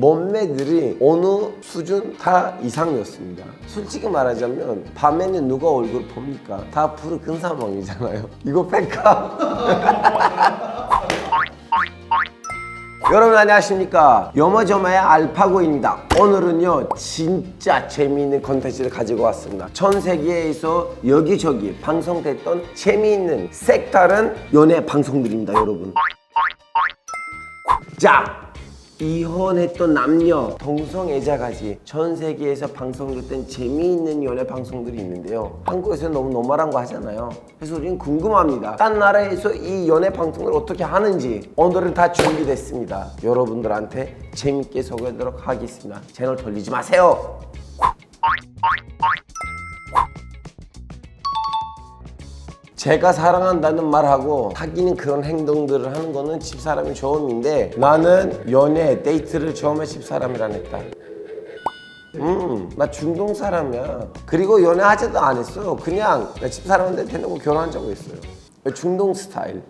몸매들이 어느 수준 다 이상이었습니다. 솔직히 말하자면 밤에는 누가 얼굴 봅니까? 다 부르 근사망이잖아요. 이거 뺄까? 여러분 안녕하십니까 여머저머의 알파고입니다 오늘은요 진짜 재미있는 컨텐츠를 가지고 왔습니다 전 세계에서 여기저기 방송됐던 재미있는 색다른 연애 방송들입니다 여러분 자 이혼했던 남녀 동성애자까지. 전 세계에서 방송됐던 재미있는 연애 방송들이 있는데요. 한국에서 너무 노멀한 거 하잖아요. 그래서 우리는 궁금합니다. 딴 나라에서 이 연애 방송을 어떻게 하는지 오늘은 다 준비됐습니다. 여러분들한테 재밌게 소개하도록 하겠습니다. 채널 돌리지 마세요 제가 사랑한다는 말하고 사귀는 그런 행동들을 하는 거는 집사람이 처음인데 나는 연애 데이트를 처음에 집사람이랑 했다. 음, 나 중동 사람이야. 그리고 연애하지도 안 했어. 그냥 나 집사람한테 대놓고 결혼한 적이 있어요. 중동 스타일.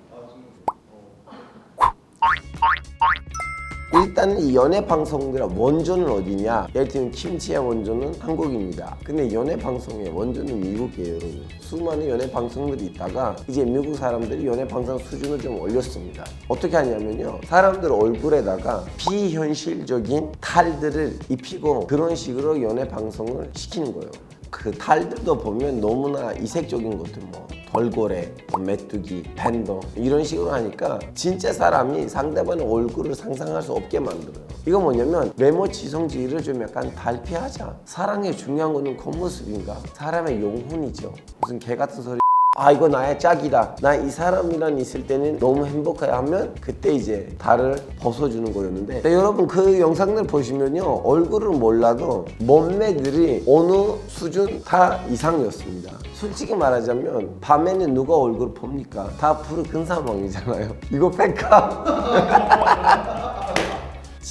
일단은 이 연애 방송들의 원조는 어디냐? 예를 들면 김치의 원조는 한국입니다. 근데 연애 방송의 원조는 미국이에요, 여러분. 수많은 연애 방송들이 있다가 이제 미국 사람들이 연애 방송 수준을 좀 올렸습니다. 어떻게 하냐면요. 사람들 얼굴에다가 비현실적인 탈들을 입히고 그런 식으로 연애 방송을 시키는 거예요. 그 탈들도 보면 너무나 이색적인 것들 뭐 돌고래, 뭐 메뚜기, 팬더 이런 식으로 하니까 진짜 사람이 상대방의 얼굴을 상상할 수 없게 만들어요. 이거 뭐냐면 외모 지성주의를 좀 약간 달피하자. 사랑의 중요한 거는 겉모습인가? 사람의 영혼이죠. 무슨 개 같은 소리. 아 이거 나의 짝이다. 나 이 사람이랑 있을 때는 너무 행복해 하면 그때 이제 달을 벗어주는 거였는데. 여러분 그 영상들 보시면요 얼굴은 몰라도 몸매들이 어느 수준 다 이상이었습니다. 솔직히 말하자면 밤에는 누가 얼굴 봅니까? 다 부르 근사망이잖아요. 이거 뺄까?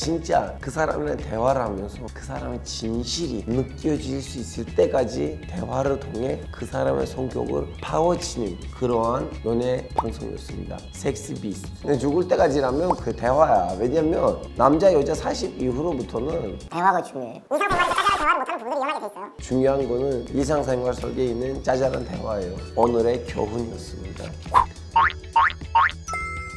진짜 그 사람이랑 대화를 하면서 그 사람의 진실이 느껴질 수 있을 때까지 대화를 통해 그 사람의 성격을 파워치는 그러한 연애 방송이었습니다. 섹스 비스트. 근데 죽을 때까지라면 그 대화야. 왜냐면 남자 여자 40 이후로부터는 대화가 중요해. 일상생활에서 짜잘한 대화를 못하는 분들이 위험하게 돼 있어요. 중요한 거는 일상생활 속에 있는 짜잘한 대화예요. 오늘의 교훈이었습니다.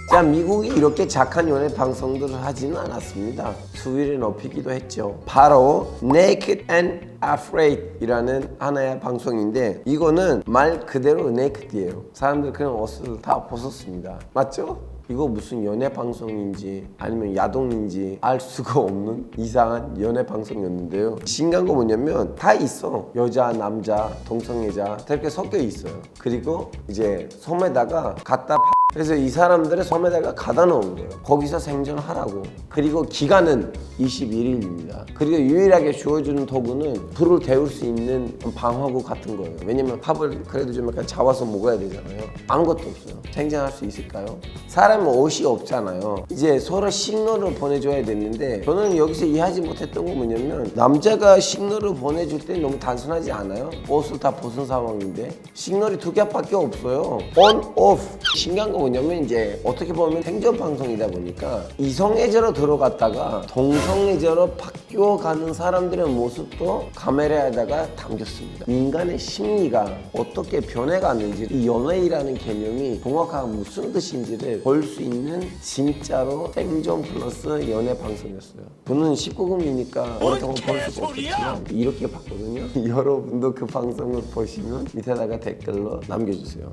자, 미국이 이렇게 작한 연애 방송들을 하지는 않았습니다. 수위를 높이기도 했죠. 바로 Naked and Afraid 이라는 하나의 방송인데 이거는 말 그대로 naked이에요. 사람들 그냥 옷을 다 벗었습니다. 맞죠? 이거 무슨 연애 방송인지 아니면 야동인지 알 수가 없는 이상한 연애 방송이었는데요. 신기한 거 뭐냐면 다 있어. 여자, 남자, 동성애자 다 이렇게 섞여 있어요. 그리고 이제 섬에다가 갖다 파- 그래서 이 사람들의 섬에다가 가다 놓은 거예요. 거기서 생존하라고. 그리고 기간은 21일입니다. 그리고 유일하게 주어주는 도구는 불을 데울 수 있는 방화구 같은 거예요. 왜냐면 밥을 그래도 좀 약간 잡아서 먹어야 되잖아요. 아무것도 없어요. 생존할 수 있을까요? 사람은 옷이 없잖아요. 이제 서로 신호를 보내줘야 됐는데 저는 여기서 이해하지 못했던 건 뭐냐면 남자가 신호를 보내줄 때 너무 단순하지 않아요? 옷을 다 벗은 상황인데 시그널이 두 개밖에 없어요. on, off. 신기한 거 뭐냐면 이제 어떻게 보면 행정 방송이다 보니까 이성애자로 들어갔다가 동성애자로 바뀌어가는 사람들의 모습도 카메라에다가 담겼습니다. 인간의 심리가 어떻게 변해가는지 이 연애이라는 개념이 정확하게 무슨 뜻인지를 볼 수 있는 진짜로 생존 플러스 연애 방송이었어요. 저는 19금이니까 오랫동안 볼 수가 없었지만 이렇게 봤거든요. 여러분도 그 방송을 보시면 밑에다가 댓글로 남겨주세요.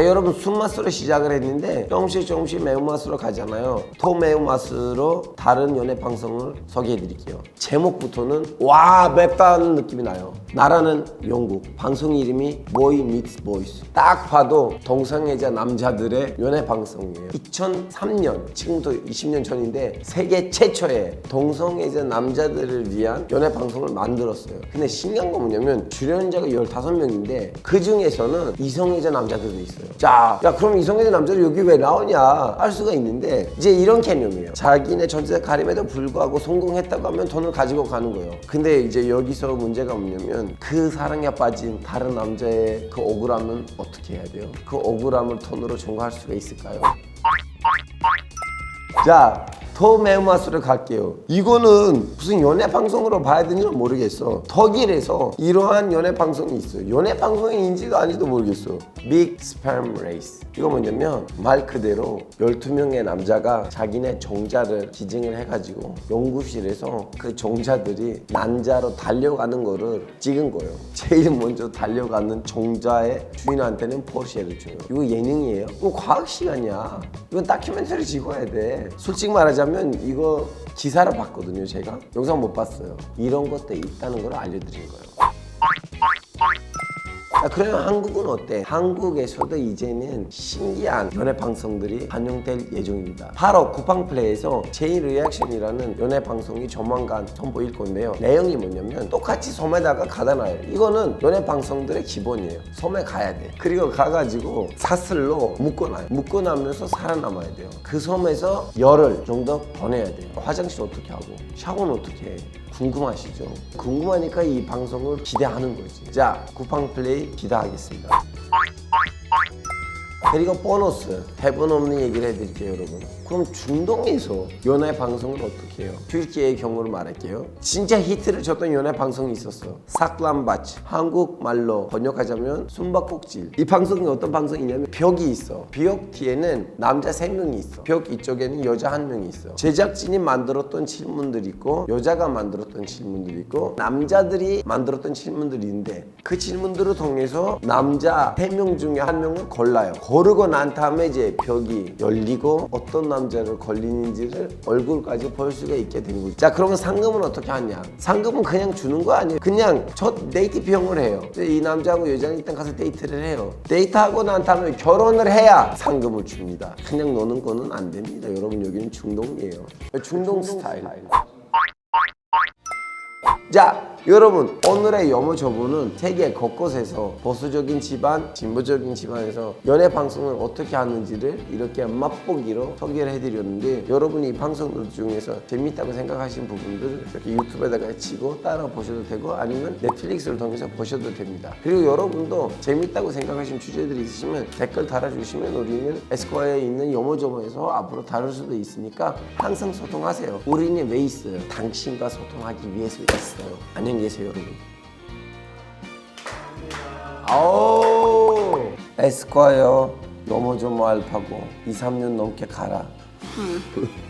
자 여러분 순맛으로 시작을 했는데 조금씩 조금씩 매운맛으로 가잖아요. 더 매운맛으로 다른 연애 방송을 소개해 드릴게요. 제목부터는 와 맵다는 느낌이 나요. 나라는 영국. 방송 이름이 Boy Meets Boys. 딱 봐도 동성애자 남자들의 연애 방송이에요. 2003년 지금부터 20년 전인데 세계 최초의 동성애자 남자들을 위한 연애 방송을 만들었어요. 근데 신기한 건 뭐냐면 출연자가 15명인데 그 중에서는 이성애자 남자들도 있어요 자, 야 그럼 이성애자 남자들 여기 왜 나오냐 할 수가 있는데 이제 이런 개념이에요 자기네 전체 가림에도 불구하고 성공했다고 하면 돈을 가지고 가는 거예요 근데 이제 여기서 문제가 뭐냐면 그 사랑에 빠진 다른 남자의 그 억울함은 어떻게 해야 돼요? 그 억울함을 돈으로 전가할 수가 있을까요? 자, 더 매운맛으로 갈게요. 이거는 무슨 연애 방송으로 봐야 되는지 모르겠어. 독일에서 이러한 연애 방송이 있어요. 연애 방송인지도 아닌지도 모르겠어. Big Sperm Race. 이거 뭐냐면 말 그대로 12명의 남자가 자기네 종자를 기증을 해가지고 연구실에서 그 종자들이 난자로 달려가는 거를 찍은 거예요. 제일 먼저 달려가는 종자의 주인한테는 포르쉐를 줘요. 이거 예능이에요? 이거 과학 시간이야. 이건 다큐멘터리 찍어야 돼. 솔직히 말하자면 이거 기사를 봤거든요, 제가. 영상 못 봤어요. 이런 것도 있다는 걸 알려드린 거예요. 자, 그러면 한국은 어때? 한국에서도 이제는 신기한 연애 방송들이 반영될 예정입니다. 바로 쿠팡플레이에서 제인 리액션이라는 연애 방송이 조만간 선보일 건데요. 내용이 뭐냐면 똑같이 섬에다가 가다 놔요. 이거는 연애 방송들의 기본이에요. 섬에 가야 돼. 그리고 가가지고 사슬로 묶어놔요. 묶어나면서 살아남아야 돼요. 그 섬에서 열흘 정도 보내야 돼요. 화장실 어떻게 하고 샤워는 어떻게 해? 궁금하시죠? 궁금하니까 이 방송을 기대하는 거지. 자, 쿠팡 플레이 기대하겠습니다. 그리고 보너스 대본 없는 얘기를 해드릴게요 여러분. 그럼 중동에서 연애 방송을 어떻게 해요? 튀르키예의 경우를 말할게요. 진짜 히트를 쳤던 연애 방송이 있었어 사클람바치 한국말로 번역하자면 숨바꼭질. 이 방송이 어떤 방송이냐면 벽이 있어. 벽 뒤에는 남자 세명이 있어. 벽 이쪽에는 여자 한명이 있어. 제작진이 만들었던 질문들이 있고 여자가 만들었던 질문들이 있고 남자들이 만들었던 질문들이 있는데 그 질문들을 통해서 남자 세명 중에 한 명을 골라요 고르고 난 다음에 이제 벽이 열리고 어떤 남자를 걸리는지를 얼굴까지 볼 수가 있게 되는 거죠 자 그러면 상금은 어떻게 하냐? 상금은 그냥 주는 거 아니에요? 그냥 첫 데이트 비용을 해요. 이 남자하고 여자는 일단 가서 데이트를 해요. 데이트하고 난 다음에 결혼을 해야 상금을 줍니다. 그냥 노는 거는 안 됩니다. 여러분 여기는 중동이에요. 중동 스타일. 자, 여러분 오늘의 영어 저분은 세계 곳곳에서 보수적인 집안, 진보적인 집안에서 연애 방송을 어떻게 하는지를 이렇게 맛보기로 소개를 해드렸는데 여러분이 이 방송들 중에서 재밌다고 생각하시는 부분들 이렇게 유튜브에다가 치고 따라 보셔도 되고 아니면 넷플릭스를 통해서 보셔도 됩니다. 그리고 여러분도 재밌다고 생각하시는 주제들이 있으시면 댓글 달아주시면 우리는 에스코어에 있는 영어 저번에서 앞으로 다룰 수도 있으니까 항상 소통하세요. 우리는 왜 있어요? 당신과 소통하기 위해서 있어요. 안녕 히 계세요, 여러분. 아우 에스콰이어 너무 좀 알파고. 2, 3년 넘게 가라